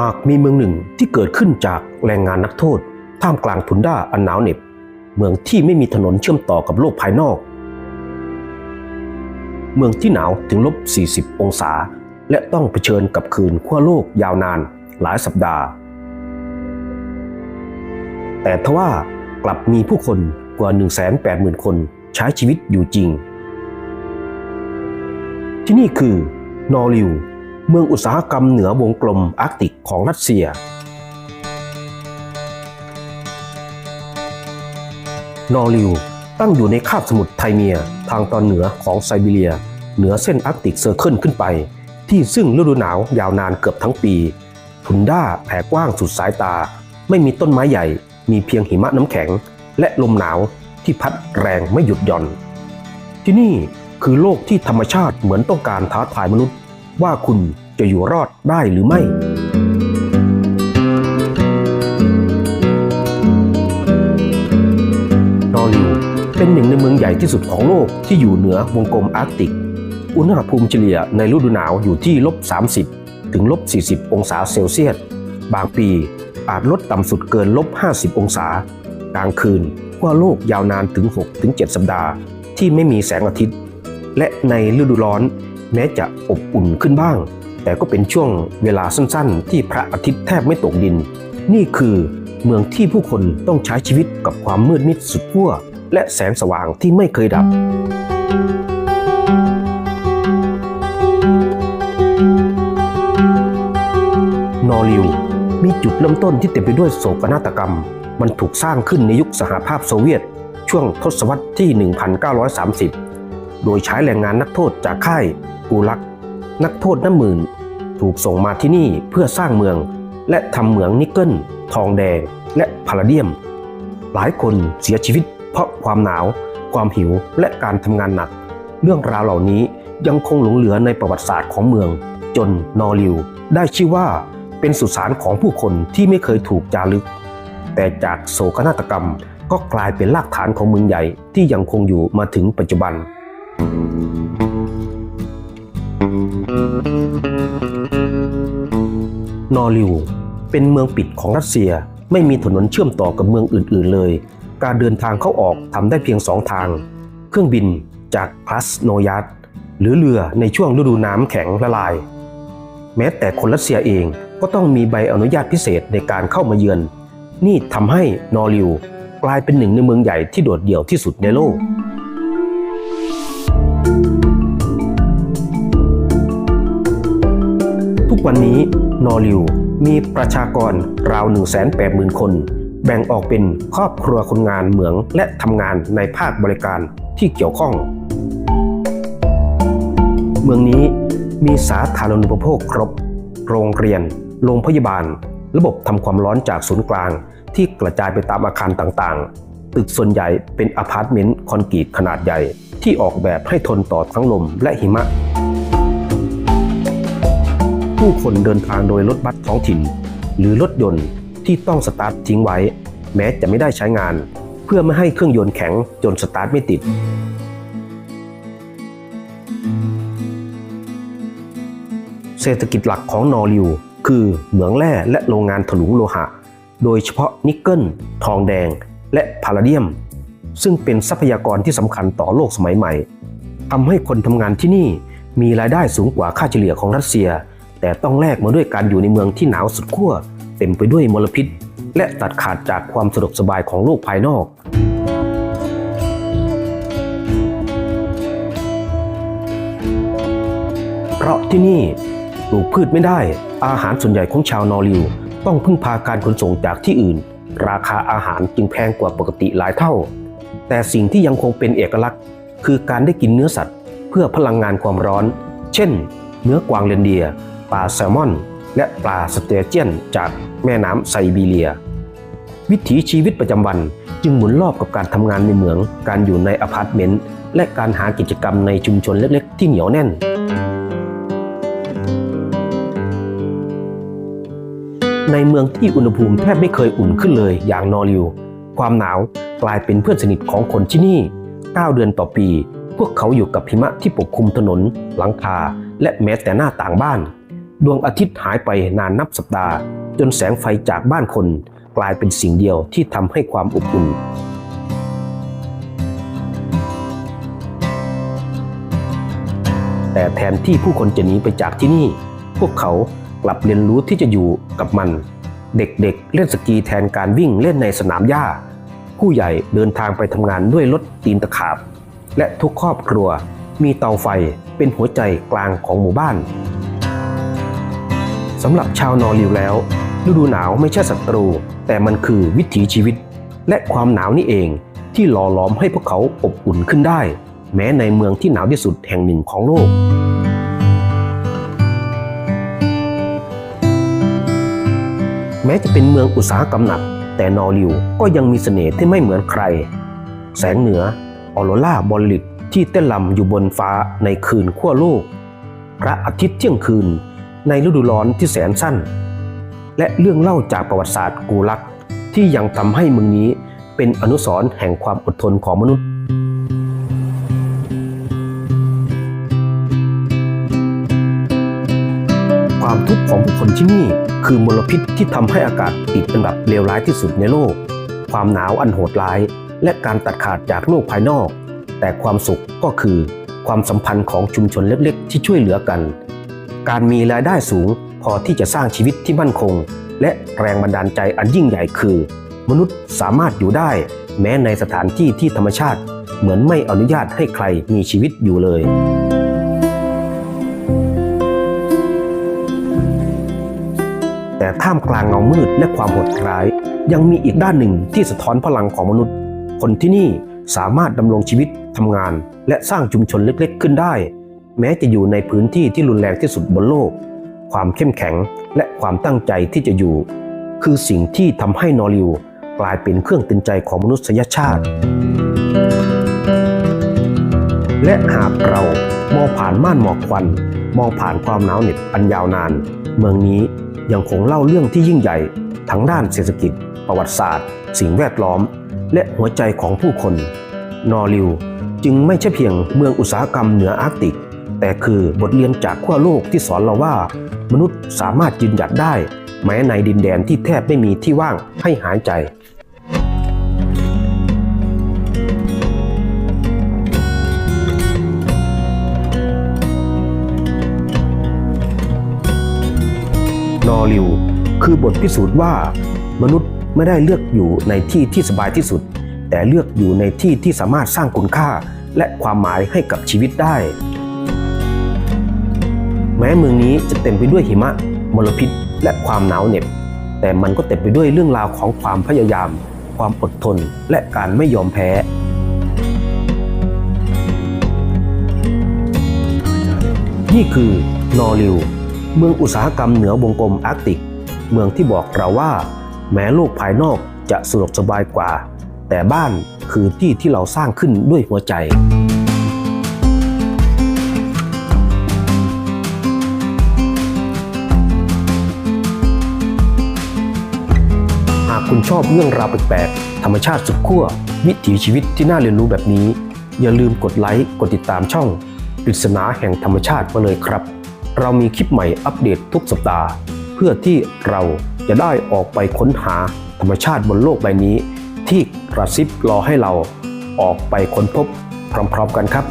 หากมีเมืองหนึ่งที่เกิดขึ้นจากแรงงานนักโทษ ท่ามกลางทุนด้าอันหนาวเหน็บ เมืองที่ไม่มีถนนเชื่อมต่อกับโลกภายนอก เมืองที่หนาวถึงลบ 40 องศา และต้องเผชิญกับคืนขั้วโลกยาวนานหลายสัปดาห์ แต่ทว่ากลับมีผู้คนกว่า 180,000 คนใช้ชีวิตอยู่จริง ที่นี่คือนอริว เมืองอุตสาหกรรมเหนือวงกลมอาร์กติกของรัสเซีย นอริวตั้งอยู่ในคาบสมุทรไทเมียทางตอนเหนือของไซบีเรีย เหนือเส้นอาร์กติกเซอร์เคิลขึ้นไป ที่ซึ่งฤดูหนาวยาวนานเกือบทั้งปี ทุนด้าแผ่กว้างสุดสายตา ไม่มีต้นไม้ใหญ่ มีเพียงหิมะน้ำแข็ง และลมหนาวที่พัดแรงไม่หยุดหย่อน ที่นี่คือโลกที่ธรรมชาติเหมือนต้องการท้าทายมนุษย์ ว่าคุณจะอยู่รอดได้หรือไม่ นอริวเป็นหนึ่งในเมืองใหญ่ที่สุดของโลกที่อยู่เหนือวงกลมอาร์กติก อุณหภูมิเฉลี่ยในฤดูหนาวอยู่ที่ลบ 30 ถึงลบ 40 องศาเซลเซียส บางปีอาจลดต่ำสุดเกินลบ 50 องศา กลางคืนขั้วโลกยาวนานถึง 6-7 สัปดาห์ ที่ไม่มีแสงอาทิตย์ และในฤดูร้อน แม้จะอบอุ่นขึ้นบ้าง แต่ก็เป็นช่วงเวลาสั้นๆ ที่พระอาทิตย์แทบไม่ตกดิน นี่คือเมืองที่ผู้คนต้องใช้ชีวิตกับความมืดมิดสุดขั้วและแสงสว่างที่ไม่เคยดับ นอริวมีจุดเริ่มต้นที่เต็มไปด้วยโศกนาฏกรรม มันถูกสร้างขึ้นในยุคสหภาพโซเวียต ช่วงทศวรรษที่ 1930 โดยใช้แรงงานนักโทษจากค่าย กูลัก นักโทษน้ำหมื่น ถูกส่งมาที่นี่เพื่อสร้างเมือง และทำเหมืองนิกเกิล ทองแดง และพาราเดียม หลายคนเสียชีวิต เพราะความหนาว ความหิว และการทำงานหนัก เรื่องราวเหล่านี้ยังคงหลงเหลือในประวัติศาสตร์ของเมือง จนนอริว ได้ชื่อว่าเป็นสุสานของผู้คนที่ไม่เคยถูกจารึก แต่จากโศกนาฏกรรมก็กลายเป็นรากฐานของเมืองใหญ่ที่ยังคงอยู่มาถึงปัจจุบัน นอริวเป็นเมืองปิดของรัสเซียไม่มีถนนเชื่อมต่อกับเมืองอื่น ๆ เลย การเดินทางเข้าออกทำได้เพียงสองทาง เครื่องบินจากคลาสโนยัตหรือเรือในช่วงฤดูน้ำแข็งละลาย แม้แต่คนรัสเซียเองก็ต้องมีใบอนุญาตพิเศษในการเข้ามาเยือน นี่ทำให้นอริวกลายเป็นหนึ่งในเมืองใหญ่ที่โดดเดี่ยวที่สุดในโลก ทุกวันนี้นอริวมีประชากรราว 180,000 คน แบ่งออกเป็นครอบครัวคนงานเหมืองและทำงานในภาคบริการที่เกี่ยวข้อง เมืองนี้มีสาธารณูปโภคครบ โรงเรียน โรงพยาบาล ระบบทำความร้อนจากศูนย์กลาง ที่กระจายไปตามอาคารต่างๆ ตึกส่วนใหญ่เป็นอพาร์ตเมนต์คอนกรีตขนาดใหญ่ ที่ออกแบบให้ทนต่อทั้งลมและหิมะ ผู้คนเดินทางโดยรถบัสท้องถิ่น หรือรถยนต์ที่ต้องสตาร์ททิ้งไว้ แม้จะไม่ได้ใช้งาน เพื่อไม่ให้เครื่องยนต์แข็งจนสตาร์ทไม่ติด เศรษฐกิจหลักของนอริวคือเหมืองแร่และโรงงานถลุงโลหะ โดยเฉพาะนิกเกิล ทองแดง และพาราเดียม ซึ่งเป็นทรัพยากรที่สำคัญต่อโลกสมัยใหม่ทำให้คนทำงานที่นี่มีรายได้สูงกว่าค่าเฉลี่ยของรัสเซีย แต่ต้องแลกมาด้วยการอยู่ในเมืองที่หนาวสุดขั้วเต็มไปด้วยมลพิษ และตัดขาดจากความสะดวกสบายของโลกภายนอก เพราะที่นี่ปลูกพืชไม่ได้ อาหารส่วนใหญ่ของชาวนอริว ต้องพึ่งพาการขนส่งจากที่อื่น ราคาอาหารจึงแพงกว่าปกติหลายเท่า แต่สิ่งที่ยังคงเป็นเอกลักษณ์ คือการได้กินเนื้อสัตว์ เพื่อพลังงานความร้อน เช่น เนื้อกวางเรนเดียร์ ปลาแซลมอน และปลาสเตเจียนจากแม่น้ำไซบีเรีย วิถีชีวิตประจำวันจึงหมุนรอบกับการทำงานในเหมือง การอยู่ในอพาร์ตเมนต์ และการหากิจกรรมในชุมชนเล็กๆ ที่เหนียวแน่น ในเมืองที่อุณหภูมิแทบไม่เคยอุ่นขึ้นเลยอย่างนอริว ความหนาวกลายเป็นเพื่อนสนิทของคนที่นี่ 9 เดือนต่อปี พวกเขาอยู่กับหิมะที่ปกคลุมถนน หลังคา และแม้แต่หน้าต่างบ้าน ดวงอาทิตย์หายไปนานนับสัปดาห์ จนแสงไฟจากบ้านคน กลายเป็นสิ่งเดียวที่ทำให้ความอบอุ่นแต่แทนที่ผู้คนจะหนีไปจากที่นี่ พวกเขากลับเรียนรู้ที่จะอยู่กับมัน เด็กๆเล่นสกีแทนการวิ่งเล่นในสนามหญ้า ผู้ใหญ่เดินทางไปทำงานด้วยรถตีนตะขาบ และทุกครอบครัวมีเตาไฟเป็นหัวใจกลางของหมู่บ้าน สำหรับชาวนอริวแล้ว ฤดูหนาวไม่ใช่ศัตรู แต่มันคือวิถีชีวิต และความหนาวนี่เองที่หล่อหลอมให้พวกเขาอบอุ่นขึ้นได้ แม้ในเมืองที่หนาวที่สุดแห่งหนึ่งของโลกแม้จะเป็นเมืองอุตสาหกรรมหนัก แต่นอริวก็ยังมีเสน่ห์ที่ไม่เหมือนใคร แสงเหนือออโรราบอลลิตที่เต้นลำอยู่บนฟ้าในคืนขั้วโลก พระอาทิตย์เที่ยงคืน ในฤดูร้อนที่แสนสั้น และเรื่องเล่าจากประวัติศาสตร์กูลัก ที่ยังทำให้เมืองนี้เป็นอนุสรณ์แห่งความอดทนของมนุษย์ความทุกข์ของผู้คนที่นี่คือมลพิษที่ทำให้อากาศติดเป็นแบบเลวร้ายที่สุดในโลก ความหนาวอันโหดร้าย และการตัดขาดจากโลกภายนอก แต่ความสุขก็คือ ความสัมพันธ์ของชุมชนเล็กๆ ที่ช่วยเหลือกัน การมีรายได้สูงพอที่จะสร้างชีวิตที่มั่นคง และแรงบันดาลใจอันยิ่งใหญ่คือ มนุษย์สามารถอยู่ได้ แม้ในสถานที่ที่ธรรมชาติ เหมือนไม่อนุญาตให้ใครมีชีวิตอยู่เลย แต่ท่ามกลางเงามืดและความโหดร้าย ยังมีอีกด้านหนึ่งที่สะท้อนพลังของมนุษย์ คนที่นี่สามารถดำรงชีวิตทำงาน และสร้างชุมชนเล็กๆ ขึ้นได้ แม้จะอยู่ในพื้นที่ที่รุนแรงที่สุดบนโลก ความเข้มแข็งและความตั้งใจที่จะอยู่ คือสิ่งที่ทำให้นอริวกลายเป็นเครื่องตือนใจของมนุษยชาติ และหากเรามองผ่านม่านหมอกควัน มองผ่านความหนาวเหน็บอันยาวนาน เมืองนี้ยังคงเล่าเรื่องที่ยิ่งใหญ่ทั้งด้านเศรษฐกิจ ประวัติศาสตร์ สิ่งแวดล้อม และหัวใจของผู้คน นอริวจึงไม่ใช่เพียงเมืองอุตสาหกรรมเหนืออาร์กติก แต่คือบทเรียนจากขั้วโลกที่สอนเราว่า มนุษย์สามารถยืนหยัดได้ แม้ในดินแดนที่แทบไม่มีที่ว่างให้หายใจนอริวคือบทพิสูจน์ว่า มนุษย์ไม่ได้เลือกอยู่ในที่ที่สบายที่สุด แต่เลือกอยู่ในที่ที่สามารถสร้างคุณค่าและความหมายให้กับชีวิตได้ แม้เมืองนี้จะเต็มไปด้วยหิมะ มลพิษ และความหนาวเหน็บ แต่มันก็เต็มไปด้วยเรื่องราวของความพยายาม ความอดทน และการไม่ยอมแพ้นี่คือนอริว เมืองอุตสาหกรรมเหนือวงกลมอาร์กติก เมืองที่บอกเราว่า แม้โลกภายนอกจะสะดวกสบายกว่า แต่บ้านคือที่ที่เราสร้างขึ้นด้วยหัวใจ คุณชอบเรื่องราวแปลกๆ ธรรมชาติสุดขั้ว วิถีชีวิตที่น่าเรียนรู้แบบนี้ อย่าลืมกดไลค์ กดติดตามช่องปริศนาแห่งธรรมชาติมาเลยครับ เรามีคลิปใหม่อัปเดตทุกสัปดาห์ เพื่อที่เราจะได้ออกไปค้นหาธรรมชาติบนโลกใบนี้ ที่กระซิบรอให้เราออกไปค้นพบพร้อมๆกันครับ